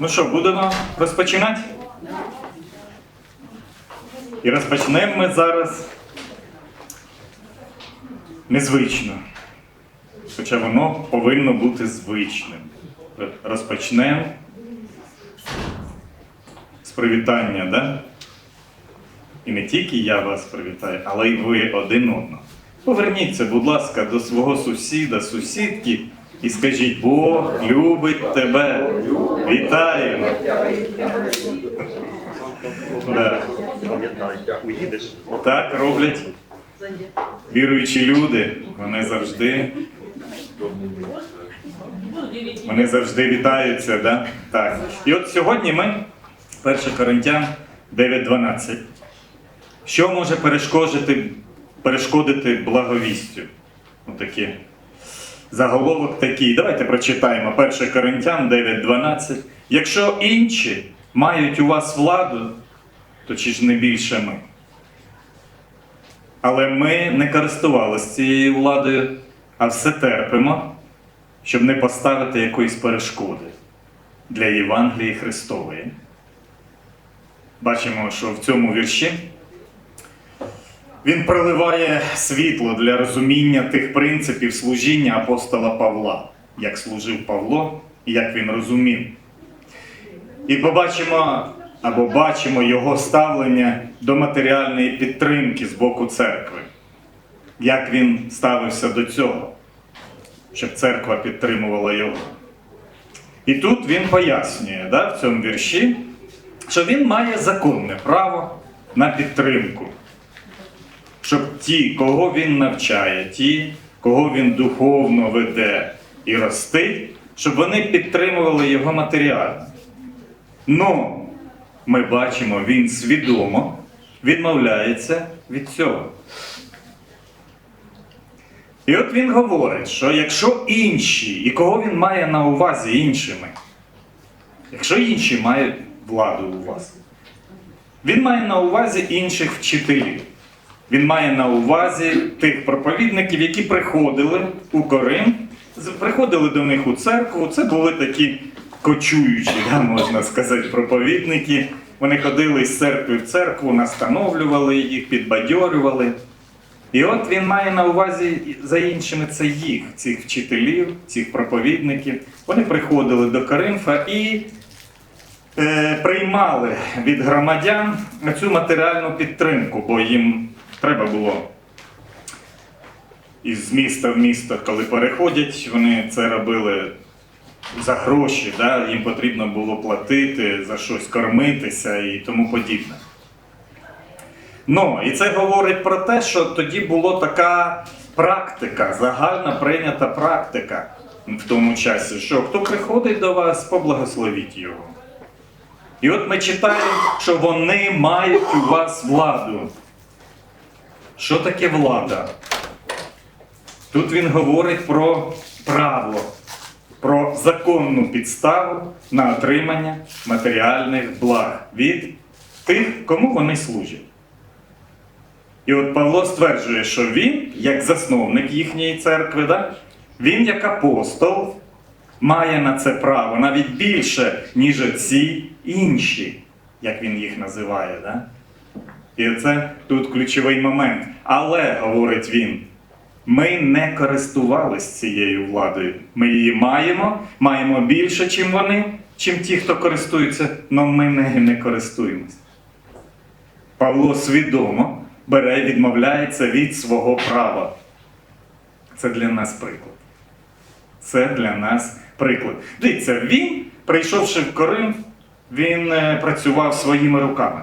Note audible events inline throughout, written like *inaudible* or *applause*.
Ну що, будемо розпочинати? І розпочнемо ми зараз незвично. Хоча воно повинно бути звичним. Розпочнемо з привітання, да? І не тільки я вас привітаю, але й ви один одного. Поверніться, будь ласка, до свого сусіда, сусідки і скажіть, Бог любить тебе. Вітаємо! Так роблять віруючі люди. Вони завжди. Вони завжди вітаються, да? так. І от сьогодні ми, 1 Коринтян 9.12. Що може перешкодити, перешкодити благовістю? Отакі. Заголовок такий. Давайте прочитаємо 1 Коринтян 9.12. Якщо інші мають у вас владу, то чи ж не більше ми? Але ми не користувалися цією владою, а все терпимо, щоб не поставити якоїсь перешкоди для Євангелії Христової. Бачимо, що в цьому вірші він проливає світло для розуміння тих принципів служіння апостола Павла, як служив Павло і як він розумів. І побачимо або бачимо його ставлення до матеріальної підтримки з боку церкви. Як він ставився до цього, щоб церква підтримувала його. І тут він пояснює да, в цьому вірші, що він має законне право на підтримку. Щоб ті, кого він навчає, ті, кого він духовно веде і ростить, щоб вони підтримували його матеріально. Ну, ми бачимо, він свідомо відмовляється від цього. І от він говорить, що якщо інші, і кого він має на увазі іншими, якщо інші мають владу у вас, він має на увазі інших вчителів. Він має на увазі тих проповідників, які приходили у Корин, з- приходили до них у церкву. Це були такі кочуючі, *laughs* да, можна сказати, проповідники. Вони ходили з церкви в церкву, настановлювали їх, підбадьорювали. І от він має на увазі за іншими це їх, цих вчителів, цих проповідників. Вони приходили до Коринфа і е, приймали від громадян цю матеріальну підтримку, бо їм треба було із міста в місто, коли переходять, вони це робили за гроші, да? їм потрібно було платити, за щось кормитися і тому подібне. Ну, і це говорить про те, що тоді була така практика, загальна прийнята практика в тому часі, що хто приходить до вас, поблагословіть його. І от ми читаємо, що вони мають у вас владу. Що таке влада? Тут він говорить про право, про законну підставу на отримання матеріальних благ від тих, кому вони служать. І от Павло стверджує, що він, як засновник їхньої церкви, да, він як апостол має на це право навіть більше, ніж ці інші, як він їх називає. Да? І це тут ключовий момент. Але, говорить він, ми не користувалися цією владою. Ми її маємо, маємо більше, чим вони, чим ті, хто користується, але ми нею не користуємося. Павло свідомо бере, і відмовляється від свого права. Це для нас приклад. Це для нас приклад. Дивіться, він, прийшовши в Коринф, він е, працював своїми руками.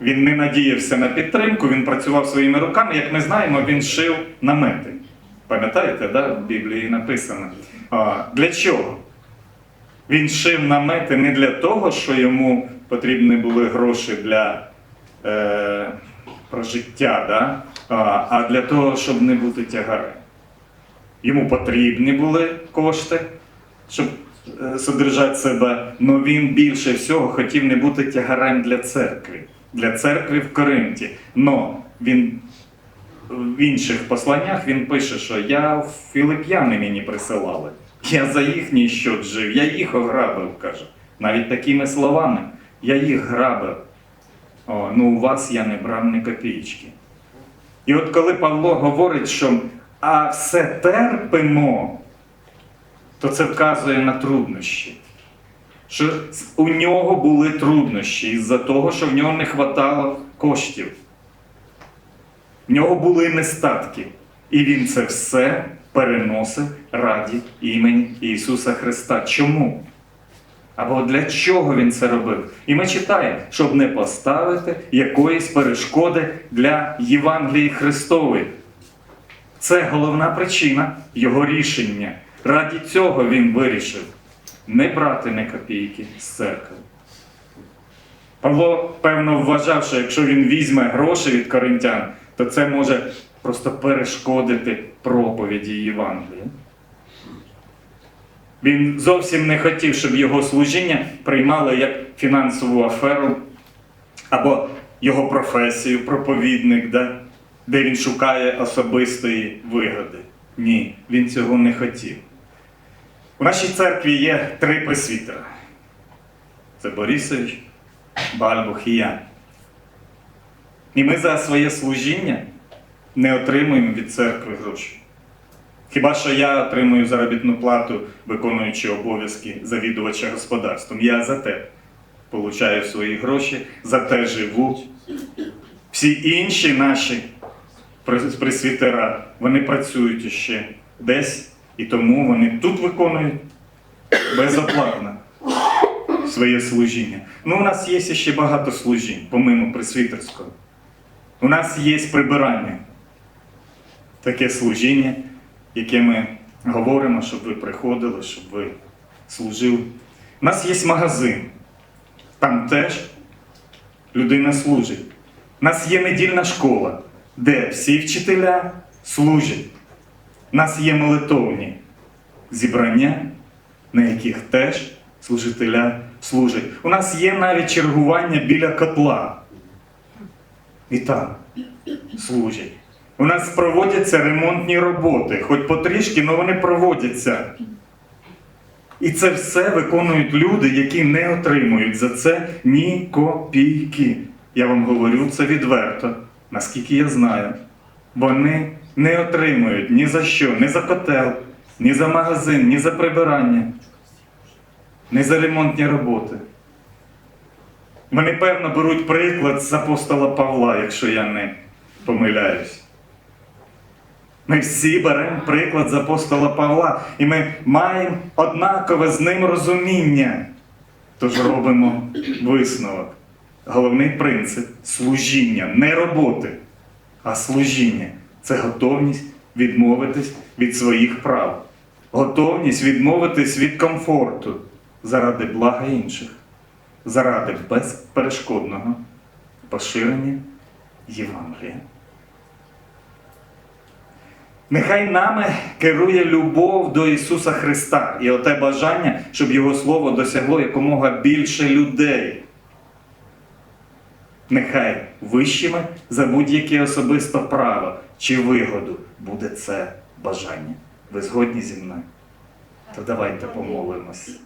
Він не надіявся на підтримку, він працював своїми руками. Як ми знаємо, він шив намети. Пам'ятаєте, да? в Біблії написано. А, для чого? Він шив намети не для того, що йому потрібні були гроші для е, прожиття, да? а, а для того, щоб не бути тягарем. Йому потрібні були кошти, щоб е, содержати себе, але він більше всього хотів не бути тягарем для церкви, для церкви в Коринті. Но він в інших посланнях він пише, що я Філип'яни мені присилали. Я за їхній щот жив, я їх ограбив, каже. Навіть такими словами. Я їх грабив. О, ну у вас я не брав ні копійки. І от коли Павло говорить, що а все терпимо, то це вказує на труднощі. Що у нього були труднощі із-за того, що в нього не вистачало коштів. В нього були нестатки. І він це все переносив раді імені Ісуса Христа. Чому? Або для чого він це робив? І ми читаємо, щоб не поставити якоїсь перешкоди для Євангелії Христової. Це головна причина його рішення. Раді цього він вирішив не брати ні копійки з церкви. Павло, певно, вважав, що якщо він візьме гроші від коринтян, то це може просто перешкодити проповіді Євангелія. Він зовсім не хотів, щоб його служіння приймали як фінансову аферу або його професію, проповідник, да? де він шукає особистої вигоди. Ні, він цього не хотів. Нашій церкві є три пресвітера. Це Борисович, Бальбух і я. І ми за своє служіння не отримуємо від церкви гроші. Хіба що я отримую заробітну плату, виконуючи обов'язки завідувача господарством. Я за те получаю свої гроші, за те живу. Всі інші наші пресвітера, вони працюють ще десь, і тому вони тут виконують безоплатно своє служіння. Ну, у нас є ще багато служінь, помимо пресвітерського. У нас є прибирання. Таке служіння, яке ми говоримо, щоб ви приходили, щоб ви служили. У нас є магазин. Там теж людина служить. У нас є недільна школа, де всі вчителя служать. У нас є молитовні зібрання, на яких теж служителя служать. У нас є навіть чергування біля котла. І там служать. У нас проводяться ремонтні роботи, хоч потрішки, але вони проводяться. І це все виконують люди, які не отримують за це ні копійки. Я вам говорю це відверто, наскільки я знаю. Вони не отримують ні за що, ні за котел, ні за магазин, ні за прибирання, ні за ремонтні роботи. Вони, певно, беруть приклад з апостола Павла, якщо я не помиляюсь. Ми всі беремо приклад з апостола Павла, і ми маємо однакове з ним розуміння. Тож робимо висновок. Головний принцип служіння, не роботи, а служіння це готовність відмовитись від своїх прав, готовність відмовитись від комфорту заради блага інших, заради безперешкодного поширення Євангелія. Нехай нами керує любов до Ісуса Христа і оте бажання, щоб Його Слово досягло якомога більше людей. Нехай вищими за будь-яке особисте право чи вигоду буде це бажання. Ви згодні зі мною? То давайте помолимось.